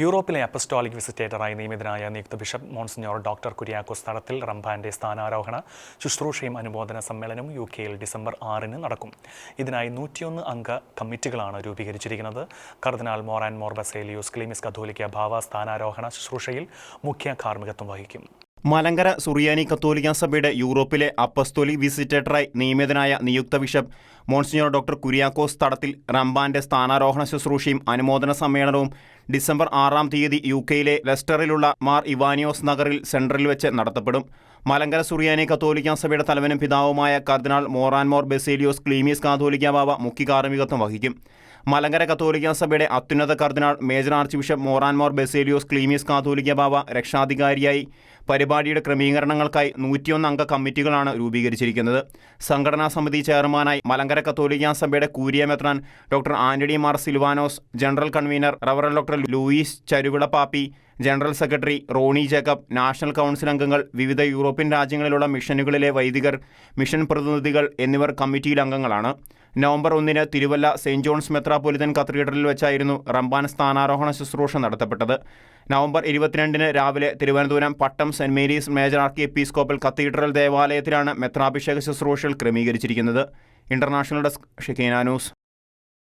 യൂറോപ്പിലെ അപ്പസ്റ്റോളിക് വിസിറ്റേറ്ററായി നിയമിതനായ നിയുക്ത bishop monsignor doctor Kuriakose തടത്തിൽ റംബാന്റെ സ്ഥാനാരോഹണ ശുശ്രൂഷയും അനുമോദന സമ്മേളനവും യു കെയിൽ ഡിസംബർ ആറിന് നടക്കും. ഇതിനായി നൂറ്റിയൊന്ന് അംഗ കമ്മിറ്റികളാണ് രൂപീകരിച്ചിരിക്കുന്നത്. കർദിനാൾ മോറാൻ മോർബസേലിയോസ് ക്ലീമിസ് കഥോലിക്ക ഭാവ സ്ഥാനാരോഹണ ശുശ്രൂഷയിൽ മുഖ്യ കാർമ്മികത്വം വഹിക്കും. മലങ്കര സുറിയാനി കത്തോലിക്ക സഭയുടെ യൂറോപ്പിലെ അപ്പസ്തോലി വിസിറ്റേറ്ററായി നിയമിതനായ നിയുക്ത ബിഷപ്പ് മോൺസിഞ്ഞോർ ഡോക്ടർ കുര്യാക്കോസ് തടത്തിൽ റംബാന്റെ സ്ഥാനാരോഹണ ശുശ്രൂഷയും അനുമോദന സമ്മേളനവും ഡിസംബർ ആറാം തീയതി യു കെയിലെ ലെസ്റ്ററിലുള്ള മാർ ഇവാനിയോസ് നഗറിൽ സെൻട്രലിൽ വെച്ച് നടത്തപ്പെടും. മലങ്കര സുറിയാനി കത്തോലിക്ക സഭയുടെ തലവനും പിതാവുമായ കർദിനാൾ മോറാൻമോർ ബെസേലിയോസ് ക്ലീമീസ് കാതോലിക്ക ബാവ മുഖ്യ കാർമ്മികത്വം വഹിക്കും. മലങ്കര കത്തോലിക്ക സഭയുടെ അത്യുന്നത കർദിനാൾ major archbishop Moran Mor Baselios Cleemis Catholicos Bava രക്ഷാധികാരിയായി പരിപാടിയുടെ ക്രമീകരണങ്ങൾക്കായി നൂറ്റിയൊന്ന് അംഗ കമ്മിറ്റികളാണ് രൂപീകരിച്ചിരിക്കുന്നത്. സംഘടനാ സമിതി ചെയർമാനായി മലങ്കര കത്തോലിക്ക സഭയുടെ കൂരിയ മെത്രാൻ doctor Antony Mar Silvanos general convener റവറൽ doctor Louis Charuvila Pappy general secretary Roni Jacob national council അംഗങ്ങൾ വിവിധ യൂറോപ്യൻ രാജ്യങ്ങളിലുള്ള മിഷനുകളിലെ വൈദികർ മിഷൻ പ്രതിനിധികൾ എന്നിവർ കമ്മിറ്റിയിൽ അംഗങ്ങളാണ്. നവംബർ ഒന്നിന് തിരുവല്ല സെയിന്റ് ജോൺസ് മെത്രാപൊലിത്തൻ കത്തീഡ്രലിൽ വെച്ചായിരുന്നു റംബാൻ സ്ഥാനാരോഹണ ശുശ്രൂഷ നടത്തപ്പെട്ടത്. നവംബർ ഇരുപത്തിരണ്ടിന് രാവിലെ Thiruvananthapuram Pattom saint Mary's major archiepiscopal cathedral ദേവാലയത്തിലാണ് മെത്രാഭിഷേക ശുശ്രൂഷകൾ ക്രമീകരിച്ചിരിക്കുന്നത്. International desk Shekinah news.